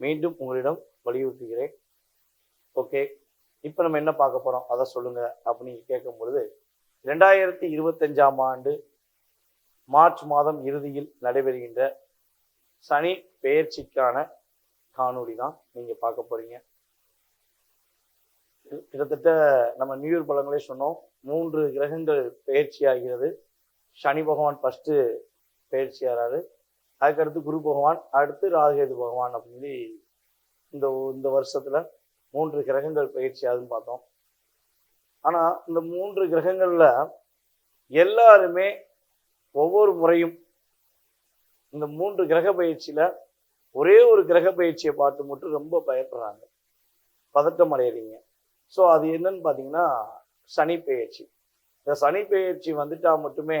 மீண்டும் உங்களிடம் வலியுறுத்துகிறேன். ஓகே இப்போ நம்ம என்ன பார்க்க போகிறோம் அதை சொல்லுங்க அப்படின்னு கேட்கும் பொழுது ரெண்டாயிரத்தி இருபத்தஞ்சாம் ஆண்டு மார்ச் மாதம் இறுதியில் நடைபெறுகின்ற சனி பெயர்ச்சிக்கான காணொளி தான் நீங்கள் பார்க்க போகிறீங்க கிட்டத்தட்ட நம்ம நியூ இயர் சொன்னோம் மூன்று கிரகங்கள் பெயர்ச்சி ஆகிறது சனி பகவான் ஃபஸ்ட்டு பயிற்சி ஆறாரு அதுக்கடுத்து குரு பகவான் அடுத்து ராகுகேது பகவான் அப்படின்னு சொல்லி இந்த இந்த வருஷத்தில் மூன்று கிரகங்கள் பயிற்சி ஆகுதுன்னு பார்த்தோம். ஆனால் இந்த மூன்று கிரகங்களில் எல்லாருமே ஒவ்வொரு முறையும் இந்த மூன்று கிரக பயிற்சியில் ஒரே ஒரு கிரக பயிற்சியை பார்த்து மட்டும் ரொம்ப பயப்படுறாங்க. பதட்டம் அடையிறீங்க. ஸோ அது என்னன்னு பார்த்தீங்கன்னா சனி பயிற்சி. இந்த சனி பயிற்சி வந்துட்டால் மட்டுமே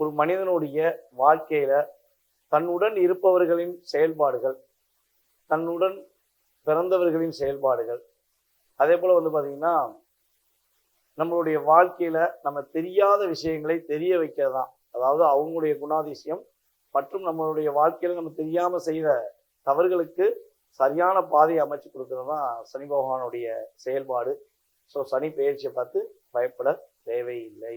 ஒரு மனிதனுடைய வாழ்க்கையில தன்னுடன் இருப்பவர்களின் செயல்பாடுகள் தன்னுடன் பிறந்தவர்களின் செயல்பாடுகள். அதே போல் வந்து பார்த்திங்கன்னா நம்மளுடைய வாழ்க்கையில் நம்ம தெரியாத விஷயங்களை தெரிய வைக்கிறதான் அதாவது அவங்களுடைய குணாதிசயம் மற்றும் நம்மளுடைய வாழ்க்கையில் நம்ம தெரியாமல் செய்த தவறுகளுக்கு சரியான பாதையை அமைச்சு கொடுக்கறது தான் சனி பகவானுடைய செயல்பாடு. ஸோ சனி பயிற்சியை பார்த்து பயப்பட தேவையில்லை.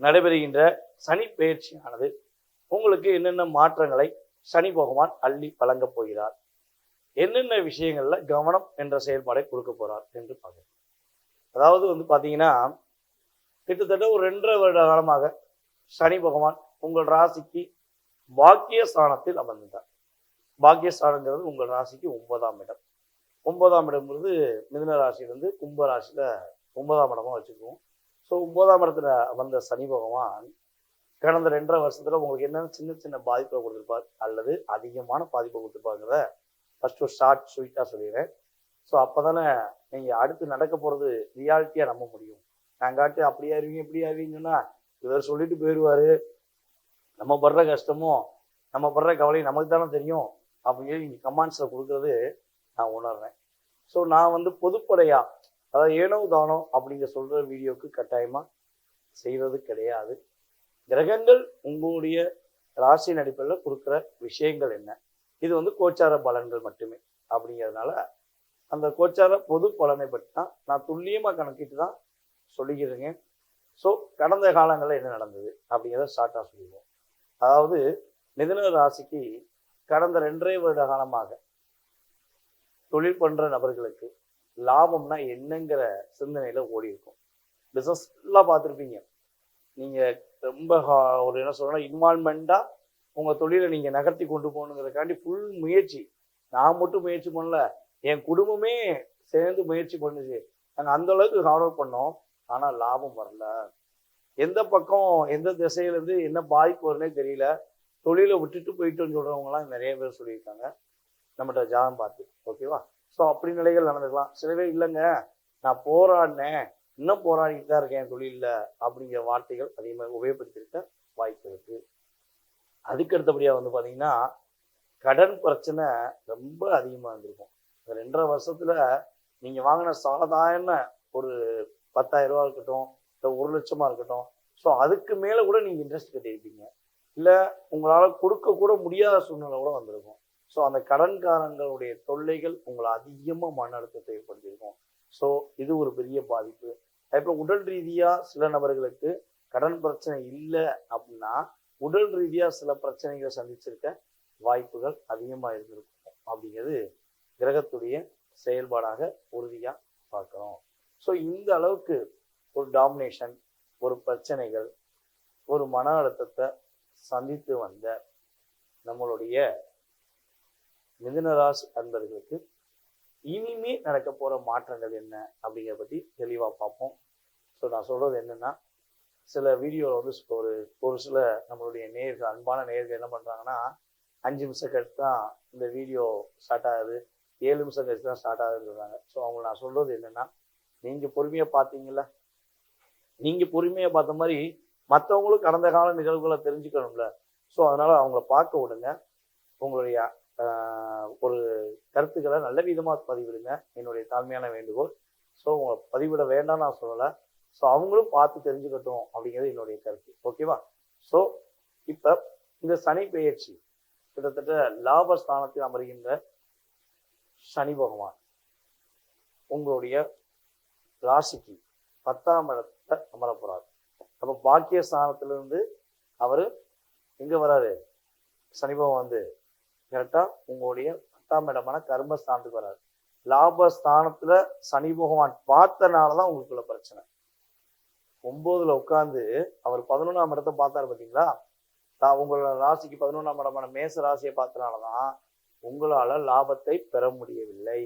நடைபெறுகின்ற சனி பயிற்சியானது உங்களுக்கு என்னென்ன மாற்றங்களை சனி பகவான் அள்ளி வழங்கப் போகிறார்? என்னென்ன விஷயங்கள்ல கவனம் என்ற செயல்பாடை கொடுக்க போறார் என்று பார்க்கலாம். அதாவது வந்து பார்த்தீங்கன்னா கிட்டத்தட்ட ஒரு ரெண்டரை வருட காலமாக சனி பகவான் உங்கள் ராசிக்கு பாக்கிய ஸ்தானத்தில் அமர்ந்தார் பாக்கியஸ்தானங்கிறது உங்கள் ராசிக்கு ஒன்பதாம் இடம். ஒன்பதாம் இடம்ங்கிறது மிதுன ராசியிலேருந்து கும்ப ராசியில் ஒன்பதாம் இடமாக வச்சுக்குவோம். ஸோ ஒன்பதாம் இடத்துல வந்த சனி பகவான் கடந்த ரெண்டரை வருஷத்துல உங்களுக்கு என்னென்ன சின்ன சின்ன பாதிப்பை கொடுத்துருப்பார் அல்லது அதிகமான பாதிப்பை கொடுத்துருப்பாங்கிறத ஃபர்ஸ்ட் ஒரு ஷார்ட் ஸ்வீட்டாக சொல்லிடுறேன். ஸோ அப்போ தானே நீங்கள் அடுத்து நடக்க போகிறது ரியாலிட்டியாக நம்ப முடியும். நாங்காட்டு அப்படி ஆயிருவீங்க இப்படி ஆயிருவீங்கன்னா இவர் சொல்லிட்டு போயிடுவாரு நம்ம படுற கஷ்டமும் நம்ம படுற கவலையும் நமக்கு தானே தெரியும். அப்படின்னு சொல்லி நீங்கள் கமெண்ட்ஸில் கொடுக்குறது நான் உணர்றேன். ஸோ நான் வந்து பொதுப்படையா அதாவது ஏனோ தானோ அப்படிங்க சொல்கிற வீடியோக்கு கட்டாயமாக செய்கிறது கிடையாது. கிரகங்கள் உங்களுடைய ராசியின் அடிப்படையில் கொடுக்குற விஷயங்கள் என்ன? இது வந்து கோச்சார பலன்கள் மட்டுமே அப்படிங்கிறதுனால அந்த கோச்சார பொது பலனை பற்றி தான் நான் துல்லியமாக கணக்கிட்டு தான் சொல்லிக்கிறேங்க ஸோ கடந்த காலங்களில் என்ன நடந்தது அப்படிங்கிறத ஷார்ட்டாக சொல்லுவோம் அதாவது மிதன ராசிக்கு கடந்த ரெண்டரை வருட காலமாக தொழில் பண்ணுற நபர்களுக்கு லாபம்னா என்னங்கிற சிந்தனையில் ஓடி இருக்கும் பிஸ்னஸ் ஃபுல்லாக பார்த்துருப்பீங்க. நீங்கள் ரொம்ப ஹா- ஒரு என்ன சொல்கிறேன்னா இன்வால்மெண்ட்டாக உங்கள் தொழிலை நீங்கள் நகர்த்தி கொண்டு போகணுங்கிறதுக்காண்டி ஃபுல் முயற்சி. நான் மட்டும் முயற்சி பண்ணல. என் குடும்பமே சேர்ந்து முயற்சி பண்ணுச்சு. நாங்கள் அந்த அளவுக்கு ஹார்ட் ஒர்க் பண்ணோம். ஆனால் லாபம் வரல. எந்த பக்கம் எந்த திசையிலேருந்து என்ன பாதிப்பு வரும்னே தெரியல. தொழிலை விட்டுட்டு போயிட்டோன்னு சொல்கிறவங்களாம் நிறைய பேர் சொல்லியிருக்காங்க. நம்மகிட்ட ஜாதம் பார்த்து ஓகேவா ஸோ அப்படி நிலைகள் நடந்துக்கலாம். சிலவே இல்லைங்க நான் போராடினேன். இன்னும் போராடிட்டு தான் இருக்கேன் தொழிலில். அப்படிங்கிற வார்த்தைகள் அதிகமாக உபயோகப்படுத்திருக்க வாய்ப்பு இருக்கு. அதுக்கு அடுத்தபடியாக வந்து பார்த்தீங்கன்னா கடன் பிரச்சனை ரொம்ப அதிகமாக இருந்திருக்கும். இந்த ரெண்டரை வருஷத்தில் நீங்கள் வாங்கின சாதாரண ஒரு பத்தாயிரம் ரூபா இருக்கட்டும் இல்லை ஒரு லட்சமாக இருக்கட்டும். ஸோ அதுக்கு மேலே கூட நீங்கள் இன்ட்ரெஸ்ட் கட்டியிருப்பீங்க. இல்லை உங்களால் கொடுக்க கூட முடியாத சூழ்நிலை கூட வந்திருக்கும். ஸோ அந்த கடன்காரங்களுடைய தொல்லைகள் உங்களை அதிகமாக மன அழுத்தத்தை ஏற்படுத்தியிருக்கும். ஸோ இது ஒரு பெரிய பாதிப்பு. அதேபோல் உடல் ரீதியாக சில நபர்களுக்கு கடன் பிரச்சனை இல்லை அப்படின்னா உடல் ரீதியாக சில பிரச்சனைகளை சந்திச்சிருக்க வாய்ப்புகள் அதிகமாக இருந்திருக்கும். அப்படிங்கிறது கிரகத்துடைய செயல்பாடாக உறுதியாக பார்க்குறோம். ஸோ இந்த அளவுக்கு ஒரு டாமினேஷன் ஒரு பிரச்சனைகள் ஒரு மன அழுத்தத்தை சந்தித்து வந்த நம்மளுடைய மிதுனராசி அன்பர்களுக்கு இனிமே நடக்க போகிற மாற்றங்கள் என்ன அப்படிங்கிறத பற்றி தெளிவாக பார்ப்போம். ஸோ நான் சொல்கிறது என்னென்னா சில வீடியோவில் வந்து ஒரு ஒரு சில நம்மளுடைய நேர்கள் அன்பான நேர்கள் என்ன பண்ணுறாங்கன்னா அஞ்சு நிமிஷம் கழிச்சு தான் இந்த வீடியோ ஸ்டார்ட் ஆகுது. ஏழு நிமிஷம் கழிச்சு தான் ஸ்டார்ட் ஆகுதுன்னு ஸோ அவங்க நான் சொல்கிறது என்னென்னா நீங்கள் பொறுமையாக பார்த்தீங்களா நீங்கள் பொறுமையாக பார்த்த மாதிரி மற்றவங்களும் கடந்த கால நிகழ்வுகளை தெரிஞ்சுக்கணும்ல? ஸோ அதனால் அவங்கள பார்க்க விடுங்க. உங்களுடைய ஒரு கருத்துக்களை நல்ல விதமாக பதிவிடுங்க. என்னுடைய தாழ்மையான வேண்டுகோள். ஸோ உங்களை பதிவிட வேண்டாம் நான் சொல்லலை. ஸோ அவங்களும் பார்த்து தெரிஞ்சுக்கட்டும் அப்படிங்கிறது என்னுடைய கருத்து. ஓகேவா ஸோ இப்போ இந்த சனி பெயர்ச்சி. கிட்டத்தட்ட லாபஸ்தானத்தில் அமர்கின்ற சனி பகவான். உங்களுடைய ராசிக்கு பத்தாம் இடத்தை அமர போறார். அப்போ பாக்கிய ஸ்தானத்திலிருந்து அவர் எங்கே வராரு? சனி பகவான் வந்து கரெக்டாக உங்களுடைய பத்தாம் இடமான கர்மஸ்தானத்துக்கு வராது லாபஸ்தானத்தில் சனி பகவான் பார்த்தனால தான் உங்களுக்குள்ள பிரச்சனை. ஒம்போதில் உட்காந்து அவர் பதினொன்றாம் இடத்தை பார்த்தாரு பார்த்தீங்களா தான் உங்களோட ராசிக்கு பதினொன்றாம் இடமான மேச ராசியை பார்த்தனால தான் உங்களால் லாபத்தை பெற முடியவில்லை.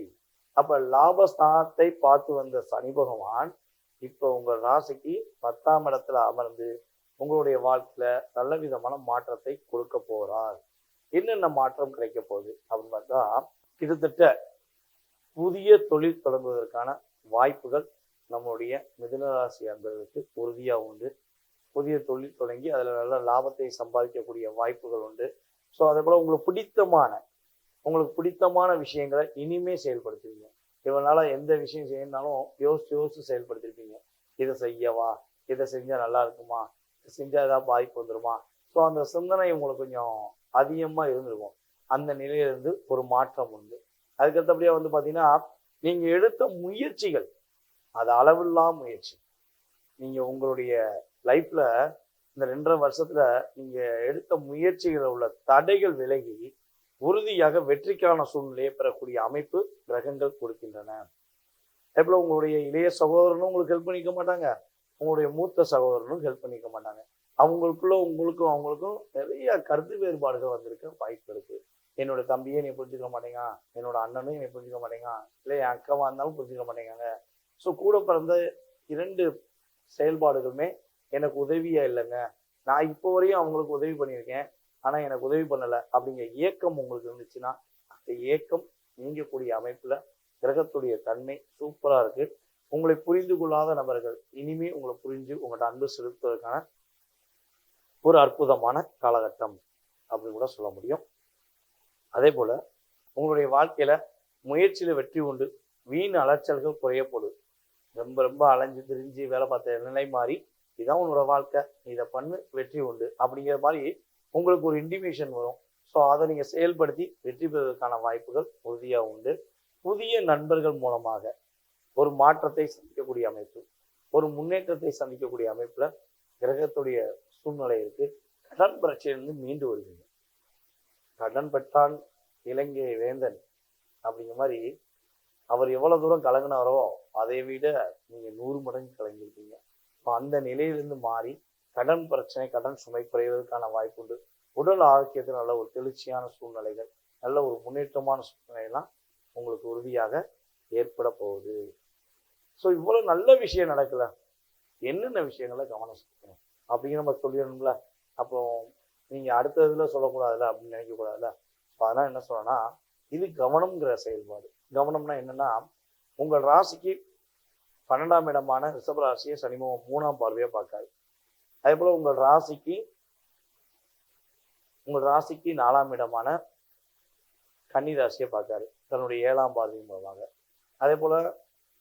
அப்போ லாபஸ்தானத்தை பார்த்து வந்த சனி பகவான் இப்போ உங்கள் ராசிக்கு பத்தாம் இடத்துல அமர்ந்து உங்களுடைய வாழ்க்கையில் நல்ல விதமான மாற்றத்தை கொடுக்க போகிறார் என்னென்ன மாற்றம் கிடைக்க போகுது அப்படின்னு பார்த்தா கிட்டத்தட்ட புதிய தொழில் தொடங்குவதற்கான வாய்ப்புகள் நம்மளுடைய மிதுனராசி அன்பர்களுக்கு உறுதியாக உண்டு. புதிய தொழில் தொடங்கி அதில் நல்ல லாபத்தை சம்பாதிக்கக்கூடிய வாய்ப்புகள் உண்டு. ஸோ அதே போல் உங்களுக்கு பிடித்தமான உங்களுக்கு பிடித்தமான விஷயங்களை இனிமே செயல்படுத்துவீங்க. இவனால் எந்த விஷயம் செய்யணும்னாலும் யோசிச்சு யோசிச்சு செயல்படுத்திருப்பீங்க. இதை செய்யவா? இதை செஞ்சால் நல்லா இருக்குமா? இதை செஞ்சா ஏதாவது பாதிப்பு வந்துருமா? ஸோ அந்த சிந்தனை உங்களுக்கு கொஞ்சம் அதிகமாக இருந்திருக்கும். அந்த நிலையிலிருந்து ஒரு மாற்றம் உண்டு. அதுக்கடுத்தபடியாக வந்து பார்த்தீங்கன்னா நீங்கள் எடுத்த முயற்சிகள் அது அளவில்லா முயற்சி. நீங்கள் உங்களுடைய லைஃப்பில் இந்த ரெண்டரை வருஷத்தில் நீங்கள் எடுத்த முயற்சிகளில் உள்ள தடைகள் விலகி உறுதியாக வெற்றிக்கான சூழ்நிலையை பெறக்கூடிய அமைப்பு கிரகங்கள் கொடுக்கின்றன. எப்போ உங்களுடைய இளைய சகோதரனும் உங்களுக்கு ஹெல்ப் பண்ணிக்க மாட்டாங்க. உங்களுடைய மூத்த சகோதரனும் ஹெல்ப் பண்ணிக்க மாட்டாங்க. அவங்களுக்குள்ள உங்களுக்கும் அவங்களுக்கும் நிறைய கருத்து வேறுபாடுகள் வந்திருக்க வாய்ப்பு இருக்கு. என்னோட தம்பியே நீ புரிஞ்சுக்க மாட்டேங்க. என்னோட அண்ணனும் என்னை புரிஞ்சுக்க மாட்டேங்க. இல்லை என் அக்காவாக இருந்தாலும் புரிஞ்சுக்க மாட்டேங்காங்க. ஸோ கூட பிறந்த இரண்டு செயல்பாடுகளுமே எனக்கு உதவியா இல்லைங்க. நான் இப்போ வரையும் அவங்களுக்கு உதவி பண்ணியிருக்கேன். ஆனால் எனக்கு உதவி பண்ணலை. அப்படிங்கிற ஏக்கம் உங்களுக்கு இருந்துச்சுன்னா அந்த ஏக்கம் நீங்கக்கூடிய அமைப்பில் கிரகத்துடைய தன்மை சூப்பராக இருக்குது உங்களை புரிந்து கொள்ளாத நபர்கள் இனிமே உங்களை புரிஞ்சு உங்கள்கிட்ட அன்பு செலுத்துவதற்கான ஒரு அற்புதமான காலகட்டம் அப்படின்னு கூட சொல்ல முடியும். அதே போல் உங்களுடைய வாழ்க்கையில் முயற்சியில் வெற்றி உண்டு. வீண் அலைச்சல்கள் குறையப்படும் ரொம்ப ரொம்ப அலைஞ்சு திரிஞ்சு வேலை பார்த்த நிலை மாறி இதான் உன்னோட வாழ்க்கை. நீ இதை பண்ணு வெற்றி உண்டு அப்படிங்கிற மாதிரி உங்களுக்கு ஒரு இன்டிமேஷன் வரும். ஸோ அதை நீங்கள் செயல்படுத்தி வெற்றி பெறுவதற்கான வாய்ப்புகள் உறுதியாக உண்டு. புதிய நண்பர்கள் மூலமாக ஒரு மாற்றத்தை சந்திக்கக்கூடிய அமைப்பு ஒரு முன்னேற்றத்தை சந்திக்கக்கூடிய அமைப்பில் கிரகத்துடைய சூழ்நிலை இருக்கு. கடன் பிரச்சனையிலிருந்து மீண்டு வருவீங்க. கடன் பெற்றான் இலங்கை வேந்தன் அப்படிங்கிற மாதிரி அவர் எவ்வளவு தூரம் கலங்கினாரோ அதை விட நீங்க நூறு மடங்கு கலங்கியிருப்பீங்க இப்போ அந்த நிலையிலிருந்து மாறி கடன் பிரச்சனை கடன் சுமை குறைவதற்கான வாய்ப்பு உண்டு. உடல் ஆரோக்கியத்தில் நல்ல ஒரு தெளிச்சியான சூழ்நிலைகள் நல்ல ஒரு முன்னேற்றமான சூழ்நிலையெல்லாம் உங்களுக்கு உறுதியாக ஏற்பட போகுது. ஸோ இவ்வளோ நல்ல விஷயம் நடக்கல. என்னென்ன விஷயங்களை கவனம் அப்படின்னு நம்ம சொல்லிடணும்ல. அப்போ நீங்கள் அடுத்த இதில் சொல்லக்கூடாதுல்ல அப்படின்னு நினைக்கக்கூடாதுல்ல. இப்போ அதெல்லாம் என்ன சொல்லணும்னா இது கவனம்ங்கிற செயல்பாடு. கவனம்னா என்னன்னா உங்கள் ராசிக்கு பன்னெண்டாம் இடமான ரிஷப ராசியை சனிமம் மூணாம் பார்வையை பார்க்காது. அதே போல உங்கள் ராசிக்கு உங்கள் ராசிக்கு நாலாம் இடமான கன்னி ராசியை பார்க்காரு தன்னுடைய ஏழாம் பார்வையும் போவாங்க அதே போல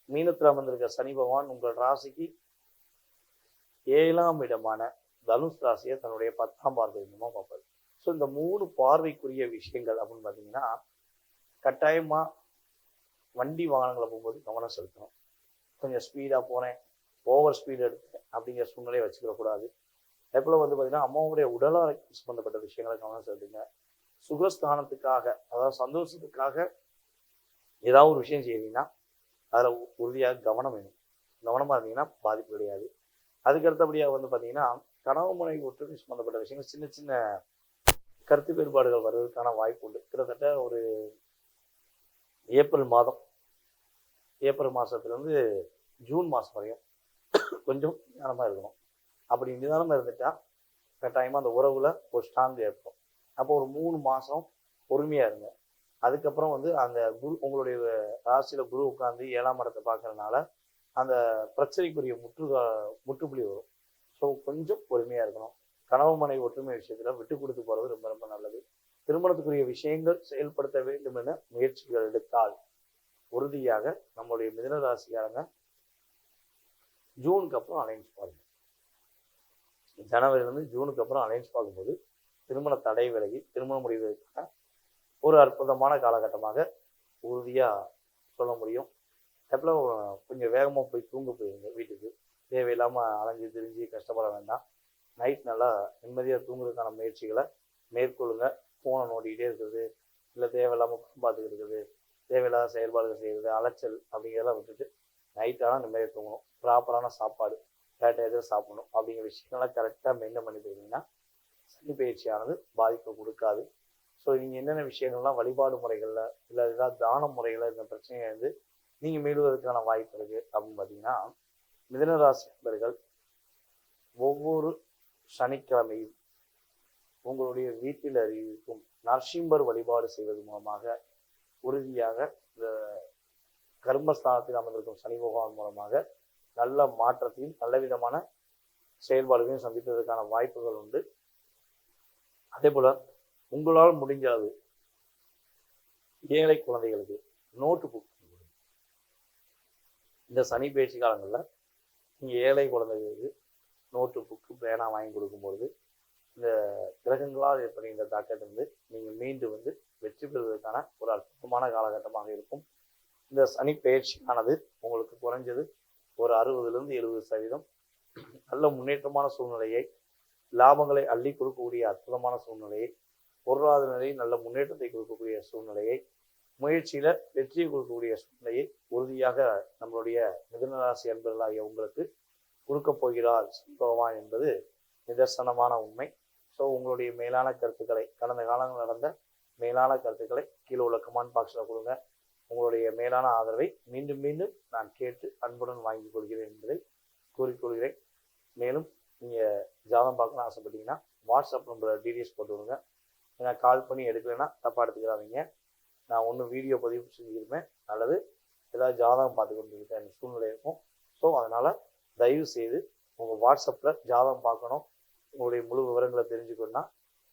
மீனத்தில் அமர்ந்திருக்க சனி பகவான் உங்கள் ராசிக்கு ஏழாம் இடமான தனுஷ் ராசியை தன்னுடைய பத்தாம் பார்வை மூலமாக பார்ப்பாரு. ஸோ இந்த மூணு பார்வைக்குரிய விஷயங்கள் அப்படின்னு பார்த்தீங்கன்னா கட்டாயமாக வண்டி வாகனங்களை போகும்போது கவனம் செலுத்தணும். கொஞ்சம் ஸ்பீடாக போனேன் ஓவர் ஸ்பீடு எடுத்தேன் அப்படிங்கிற சூழ்நிலையை வச்சுக்கக்கூடாது. அதே போல் வந்து பார்த்தீங்கன்னா அம்மாவுடைய உடலாக சம்மந்தப்பட்ட விஷயங்களை கவனம் செலுத்துங்க. சுகஸ்தானத்துக்காக அதாவது சந்தோஷத்துக்காக ஏதாவது ஒரு விஷயம் செய்யறீங்கன்னா அதில் உறுதியாக கவனம் வேணும். கவனமாக இருந்தீங்கன்னா பாதிப்பு கிடையாது. அதுக்கு அடுத்தபடியாக வந்து பார்த்தீங்கன்னா கனவு முறை ஒற்றுமை சம்மந்தப்பட்ட விஷயங்கள் சின்ன சின்ன கருத்து வேறுபாடுகள் வர்றதுக்கான வாய்ப்பு உண்டு. கிட்டத்தட்ட ஒரு ஏப்ரல் மாதம் ஏப்ரல் மாதத்துலேருந்து ஜூன் மாதம் வரையும் கொஞ்சம் நிதானமாக இருக்கணும். அப்படி நிதானமாக இருந்துட்டா கட்டாயமாக அந்த உறவில் ஒரு ஸ்ட்ராங் ஏற்படும். அப்போ ஒரு மூணு மாதம் பொறுமையாக இருங்க. அதுக்கப்புறம் வந்து அந்த குரு உங்களுடைய ராசியில் குரு உட்காந்து ஏழாம் இடத்தை பார்க்குறதுனால அந்த பிரச்சனைக்குரிய முற்று முற்றுப்புள்ளி வரும். ஸோ கொஞ்சம் பொறுமையாக இருக்கணும். கனவு மனை ஒற்றுமை விஷயத்தில் விட்டு கொடுத்து போகிறது ரொம்ப ரொம்ப நல்லது. திருமணத்துக்குரிய விஷயங்கள் செயல்படுத்த வேண்டும் என முயற்சிகள் எடுத்தால் உறுதியாக நம்மளுடைய மிதனராசிக்காரங்க ஜூனுக்கு அப்புறம் அலைன்ஸ் பாருங்க. ஜனவரிலேருந்து ஜூனுக்கு அப்புறம் அலைன்ஸ் பார்க்கும்போது திருமண தடை விலகி திருமணம் முடிவதற்கான ஒரு அற்புதமான காலகட்டமாக உறுதியாக சொல்ல முடியும். அதுபோல் கொஞ்சம் வேகமாக போய் தூங்க போயிருங்க வீட்டுக்கு. தேவையில்லாமல் அலைஞ்சு திரிஞ்சு கஷ்டப்பட வேண்டாம். நைட் நல்லா நிம்மதியாக தூங்குறதுக்கான முயற்சிகளை மேற்கொள்ளுங்க. ஃபோனை நோண்டிக்கிட்டே இருக்கிறது. இல்லை தேவையில்லாமல் படம் பார்த்துக்கிட்டு இருக்கிறது தேவையில்லாத செயல்பாடுகள் செய்கிறது அலைச்சல் அப்படிங்கிறதெல்லாம் விட்டுட்டு நைட்டான நிம்மதியாக தூங்கணும். ப்ராப்பரான சாப்பாடு கரெக்டாக எதாவது சாப்பிடணும் அப்படிங்கிற விஷயங்கள்லாம் கரெக்டாக மெயின்டைன் பண்ணி போயிருந்தீங்கன்னா சனி பயிற்சியானது பாதிப்பை கொடுக்காது. ஸோ நீங்கள் என்னென்ன விஷயங்கள்லாம் வழிபாடு முறைகளில் இல்லை ஏதாவது தான முறைகளில் இந்த பிரச்சனையை வந்து நீங்கள் மீளுவதற்கான வாய்ப்பு இருக்குது அப்படின்னு பார்த்தீங்கன்னா மிதனராசி நண்பர்கள் ஒவ்வொரு சனிக்கிழமையும் உங்களுடைய வீட்டில் அறிவிக்கும் நரசிம்பர் வழிபாடு செய்வது மூலமாக உறுதியாக இந்த கர்மஸ்தானத்தில் அமர்ந்திருக்கும் சனி பகவான் மூலமாக நல்ல மாற்றத்தையும் நல்ல விதமான செயல்பாடுகளையும் சந்திப்பதற்கான வாய்ப்புகள் உண்டு. அதே போல் உங்களால் முடிஞ்ச அளவு ஏழை குழந்தைகளுக்கு நோட்டு புக் இந்த சனி பயிற்சி காலங்களில் நீங்கள் ஏழை குழந்தைகளுக்கு நோட்டு புக்கு பேனா வாங்கி கொடுக்கும்பொழுது இந்த கிரகங்களால் ஏற்படுகின்ற தாக்கத்திலிருந்து நீங்கள் மீண்டு வந்து வெற்றி பெறுவதற்கான ஒரு அற்புதமான காலகட்டமாக இருக்கும். இந்த சனி பயிற்சியானது உங்களுக்கு குறைஞ்சது ஒரு அறுபதுலேருந்து எழுபது சதவீதம். நல்ல முன்னேற்றமான சூழ்நிலையை லாபங்களை அள்ளி கொடுக்கக்கூடிய அற்புதமான சூழ்நிலையை பொருளாதார நிலையில் நல்ல முன்னேற்றத்தை கொடுக்கக்கூடிய சூழ்நிலையை முயற்சியில வெற்றியை கொடுக்கக்கூடிய சூழ்நிலையை உறுதியாக நம்மளுடைய மிதுனராசி அன்பர்களாகிய உங்களுக்கு கொடுக்க போகிறார் பகவான் என்பது நிதர்சனமான உண்மை. ஸோ உங்களுடைய மேலான கருத்துக்களை கடந்த காலங்கள் நடந்த மேலான கருத்துக்களை கீழே உள்ள கமெண்ட் பாக்ஸில் கொடுங்க. உங்களுடைய மேலான ஆதரவை மீண்டும் மீண்டும் நான் கேட்டு அன்புடன் வாங்கிக் கொள்கிறேன் என்பதை கூறிக்கொள்கிறேன் மேலும் நீங்கள் ஜாதம் பார்க்கணும்னு ஆசைப்பட்டீங்கன்னா வாட்ஸ்அப் நம்பர் டீடைல்ஸ் போட்டு விடுங்க. ஏன்னா கால் பண்ணி எடுக்கலைன்னா தப்பாக எடுத்துக்கிறாதீங்க நான் ஒன்று வீடியோ பதிவு செஞ்சுருப்பேன். அல்லது ஏதாவது ஜாதகம் பார்த்து கொண்டு சூழ்நிலை இருக்கும். ஸோ அதனால் தயவு செய்து உங்கள் வாட்ஸ்அப்பில் ஜாதகம் பார்க்கணும். உங்களுடைய முழு விவரங்களை தெரிஞ்சுக்கணும்னா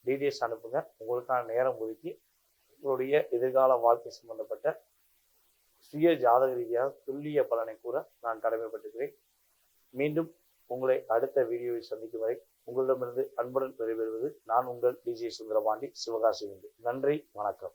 டீட்டெயில்ஸ் அனுப்புங்க. உங்களுக்கான நேரம் ஒதுக்கி உங்களுடைய எதிர்கால வாழ்க்கை சம்பந்தப்பட்ட சுய ஜாதக ரீதியாக துல்லிய பலனை கூற நான் கடமைப்பட்டுக்கிறேன் மீண்டும் உங்களை அடுத்த வீடியோவை சந்திக்கும் வரை உங்களிடமிருந்து அன்புடன் விடைபெறுவது நான் உங்கள் டிஜே சுந்தரபாண்டி சிவகாசி நன்றி வணக்கம்.